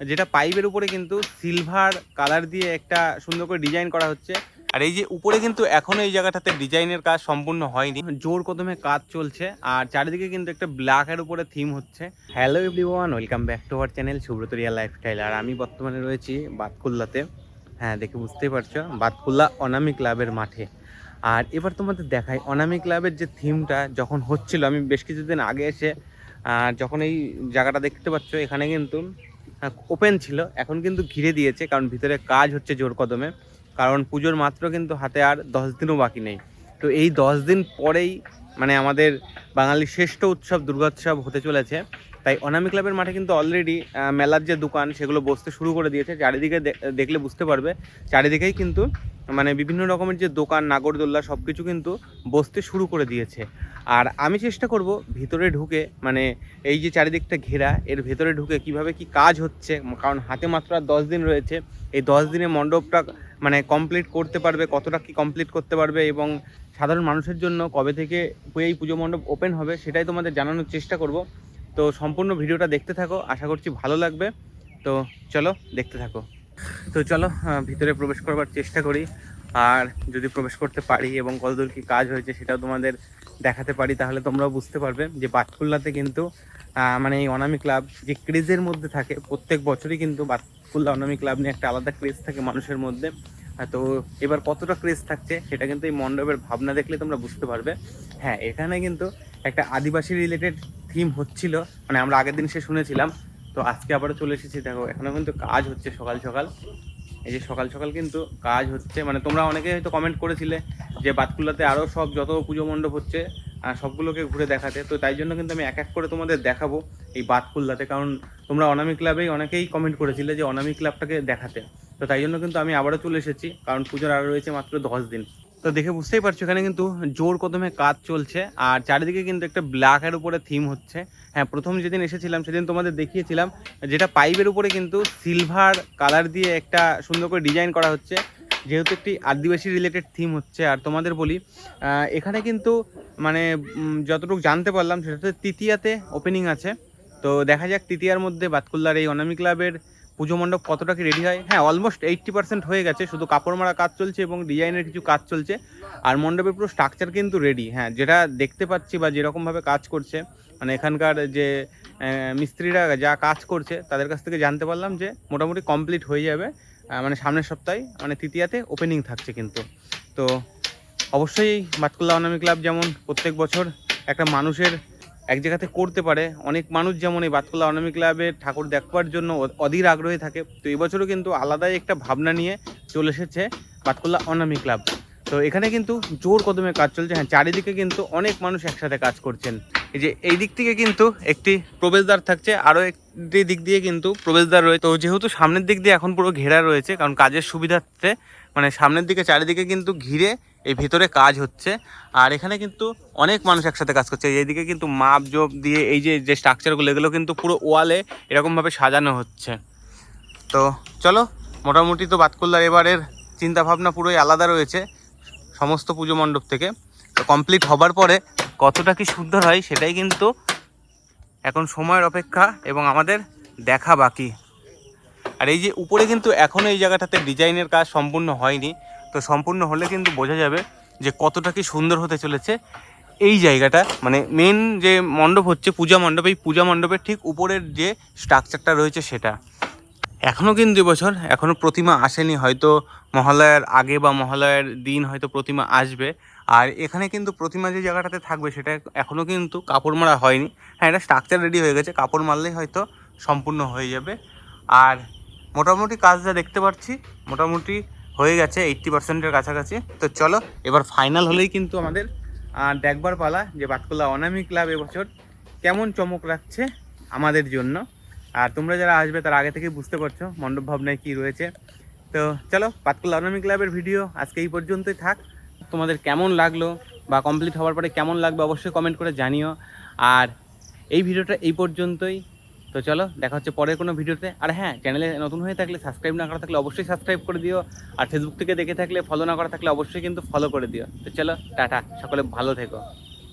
যেটা পাইপের উপরে কিন্তু সিলভার কালার দিয়ে একটা সুন্দর করে ডিজাইন করা হচ্ছে। আর এই যে উপরে কিন্তু এখনও এই জায়গাটাতে ডিজাইনের কাজ সম্পূর্ণ হয়নি। জোর কদমে কাজ চলছে আর চারিদিকে কিন্তু একটা ব্ল্যাকের উপরে থিম হচ্ছে। Hello everyone welcome back to our channel Subrata সুব্রতরিয়া lifestyle আর আমি বর্তমানে রয়েছি বাতকুল্লাতে। হ্যাঁ দেখে বুঝতেই পারছ বাতকুল্লা অনামি ক্লাবের মাঠে। আর এবার তোমাদের দেখাই অনামি ক্লাবের যে থিমটা যখন হচ্ছিল আমি বেশ কিছুদিন আগে এসে আহ, যখন এই জায়গাটা দেখতে পাচ্ছ এখানে কিন্তু ওপেন ছিল। এখন কিন্তু ঘিরে দিয়েছে, কারণ ভিতরে কাজ হচ্ছে জোর কদমে। কারণ পুজোর মাত্র কিন্তু হাতে আর দশ দিনও বাকি নেই। তো এই দশ দিন পরেই মানে আমাদের বাঙালির শ্রেষ্ঠ উৎসব, দুর্গোৎসব হতে চলেছে। তাই অনামি ক্লাবের মাঠে কিন্তু অলরেডি মেলার যে দোকান সেগুলো বসতে শুরু করে দিয়েছে। চারিদিকে দেখলে বুঝতে পারবে। চারিদিকেই কিন্তু মানে বিভিন্ন রকমের যে দোকান নাগরদোল্লা সব কিছু কিন্তু বসতে শুরু করে দিয়েছে। আর আমি চেষ্টা করব ভিতরে ঢুকে মানে এই যে চারিদিকটা ঘেরা, এর ভেতরে ঢুকে কীভাবে কি কাজ হচ্ছে, কারণ হাতে মাত্র আর দশ দিন রয়েছে। এই দশ দিনে মণ্ডপটা মানে কমপ্লিট করতে পারবে, কতটা কি কমপ্লিট করতে পারবে এবং সাধারণ মানুষের জন্য কবে থেকে এই পুজো মণ্ডপ ওপেন হবে, সেটাই তোমাদের জানানোর চেষ্টা করব। তো সম্পূর্ণ ভিডিওটা দেখতে থাকো, আশা করছি ভালো লাগবে। তো চলো দেখতে থাকো। তো চলো ভিতরে প্রবেশ করবার চেষ্টা করি। আর যদি প্রবেশ করতে পারি এবং কতদূর কি কাজ হয়েছে সেটাও তোমাদের দেখাতে পারি, তাহলে তোমরাও বুঝতে পারবে যে বাতকুল্লাতে কিন্তু মানে এই অনামি ক্লাব যে ক্রেজের মধ্যে থাকে, প্রত্যেক বছরই কিন্তু বাতকুল্লা অনামি ক্লাব নিয়ে একটা আলাদা ক্রেজ থাকে মানুষের মধ্যে। তো এবার কতটা ক্রেজ থাকছে সেটা কিন্তু এই মণ্ডপের ভাবনা দেখলে তোমরা বুঝতে পারবে। হ্যাঁ এখানে কিন্তু একটা আদিবাসী রিলেটেড থিম হচ্ছিল মানে আমরা আগের দিন সে শুনেছিলাম, তো আজকে আবারও চলে এসেছি। দেখো এখানেও কিন্তু কাজ হচ্ছে সকাল সকাল। এই যে সকাল সকাল কিন্তু কাজ হচ্ছে মানে তোমরা অনেকে হয়তো কমেন্ট করেছিলে যে বাতকুল্লাতে আরও সব যত পুজো মণ্ডপ হচ্ছে সবগুলোকে ঘুরে দেখাতে। তো তাই জন্য কিন্তু আমি এক এক করে তোমাদের দেখাবো এই বাতকুল্লাতে কারণ তোমরা অনামি ক্লাবেই অনেকেই কমেন্ট করেছিলে যে অনামি ক্লাবটাকে দেখাতে। তো তাই জন্য কিন্তু আমি আবারও চলে এসেছি, কারণ পুজোর আরও রয়েছে মাত্র দশ দিন। তো দেখে বুঝতেই পারছ, এখানে কিন্তু জোর কদমে কাজ চলছে। আর চারিদিকে কিন্তু একটা ব্ল্যাকের উপরে থিম হচ্ছে। হ্যাঁ প্রথম যেদিন এসেছিলাম, সেদিন তোমাদের দেখিয়েছিলাম, যেটা পাইপের উপরে কিন্তু সিলভার কালার দিয়ে একটা সুন্দর করে ডিজাইন করা হচ্ছে। যেহেতু একটি আদিবাসী রিলেটেড থিম হচ্ছে, আর তোমাদের বলি এখানে কিন্তু মানে যতটুকু জানতে পারলাম সেটাতে তৃতীয়াতে ওপেনিং আছে। তো দেখা যাক তৃতীয়ার মধ্যে বাতকুল্লার এই অনামি ক্লাবের পুজো মণ্ডপ কতটা কি রেডি হয়? হ্যাঁ অলমোস্ট এইট্টি পার্সেন্ট হয়ে গেছে। শুধু কাপড় মারা কাজ চলছে এবং ডিজাইনের কিছু কাজ চলছে। আর মণ্ডপের পুরো স্ট্রাকচার কিন্তু রেডি হ্যাঁ যেটা দেখতে পাচ্ছি বা যেরকমভাবে কাজ করছে মানে এখানকার যে মিস্ত্রিরা যা কাজ করছে, তাদের কাছ থেকে জানতে পারলাম যে মোটামুটি কমপ্লিট হয়ে যাবে মানে সামনের সপ্তাহে মানে তৃতীয়াতে ওপেনিং থাকছে কিন্তু। তো অবশ্যই বাতকুল্লা অনামি ক্লাব যেমন প্রত্যেক বছর একটা মানুষের এক জায়গাতে করতে পারে। অনেক মানুষ যেমন এই বাতকুল্লা অনামি ক্লাবে ঠাকুর দেখবার জন্য অধীর আগ্রহী থাকে, তো এবছরও কিন্তু আলাদাই একটা ভাবনা নিয়ে চলে এসেছে বাতকুল্লা অনামি ক্লাব। তো এখানে কিন্তু জোর কদমে কাজ চলছে। হ্যাঁ চারিদিকে কিন্তু অনেক মানুষ একসাথে কাজ করছেন। এই যে এই দিক থেকে কিন্তু একটি প্রবেশদ্বার থাকছে, আরও একটি দিক দিয়ে কিন্তু প্রবেশদ্বার রয়েছে তো যেহেতু সামনের দিক দিয়ে এখন পুরো ঘেরা রয়েছে, কারণ কাজের সুবিধার্থে মানে সামনের দিকে চারিদিকে কিন্তু ঘিরে এই ভিতরে কাজ হচ্ছে। আর এখানে কিন্তু অনেক মানুষ একসাথে কাজ করছে। এইদিকে কিন্তু মাপ, জোপ দিয়ে এই যে যে স্ট্রাকচারগুলো এগুলো কিন্তু পুরো ওয়ালে এরকমভাবে সাজানো হচ্ছে। তো চলো, মোটামুটি তো বাতকুল্লার এবারের চিন্তা ভাবনা পুরোই আলাদা রয়েছে সমস্ত পুজো মণ্ডপ থেকে। তো কমপ্লিট হবার পরে কতটা কি সুন্দর হয় সেটাই কিন্তু এখন সময়ের অপেক্ষা এবং আমাদের দেখা বাকি। আর এই যে উপরে কিন্তু এখনও এই জায়গাটাতে ডিজাইনের কাজ সম্পূর্ণ হয়নি। তো সম্পূর্ণ হলে কিন্তু বোঝা যাবে যে কতটা কি সুন্দর হতে চলেছে এই জায়গাটা। মানে মেন যে মণ্ডপ হচ্ছে পূজা মণ্ডপ, এই পূজা মণ্ডপের ঠিক উপরের যে স্ট্রাকচারটা রয়েছে সেটা। এখনও কিন্তু এবছর এখনও প্রতিমা আসেনি, হয়তো মহালয়ার আগে বা মহালয়ার দিন হয়তো প্রতিমা আসবে। আর এখানে কিন্তু প্রতিমা যে জায়গাটাতে থাকবে সেটা এখনও কিন্তু কাপড় মারা হয়নি। হ্যাঁ এটা স্ট্রাকচার রেডি হয়ে গেছে, কাপড় মারলেই হয়তো সম্পূর্ণ হয়ে যাবে। আর মোটামুটি কাজ যা দেখতে পাচ্ছি, মোটামুটি হয়ে গেছে এইট্টি পার্সেন্টের কাছাকাছি। তো চলো, এবার ফাইনাল হলেই কিন্তু আমাদের দেখবার পালা যে বাতকুল্লা অনামি ক্লাব এবছর কেমন চমক রাখছে আমাদের জন্য। আর তোমরা যারা আসবে, তারা আগে থেকেই বুঝতে পারছ মণ্ডপ ভাবনায় কী রয়েছে। তো চলো পাতকুল্লা অনামি ক্লাবের ভিডিও আজকে এই পর্যন্তই থাক। তোমাদের কেমন লাগল বা কমপ্লিট হওয়ার পরে কেমন লাগবে অবশ্যই কমেন্ট করে জানিও। আর এই ভিডিওটা এই পর্যন্তই। তো চলো, দেখা হচ্ছে পরের কোনো ভিডিওতে। আর হ্যাঁ চ্যানেলে নতুন হয়ে থাকলে সাবস্ক্রাইব না করা থাকলে অবশ্যই সাবস্ক্রাইব করে দিও। আর ফেসবুক থেকে দেখে থাকলে ফলো না করা থাকলে অবশ্যই কিন্তু ফলো করে দিও। তো চলো, টাটা, সকলে ভালো থেকো।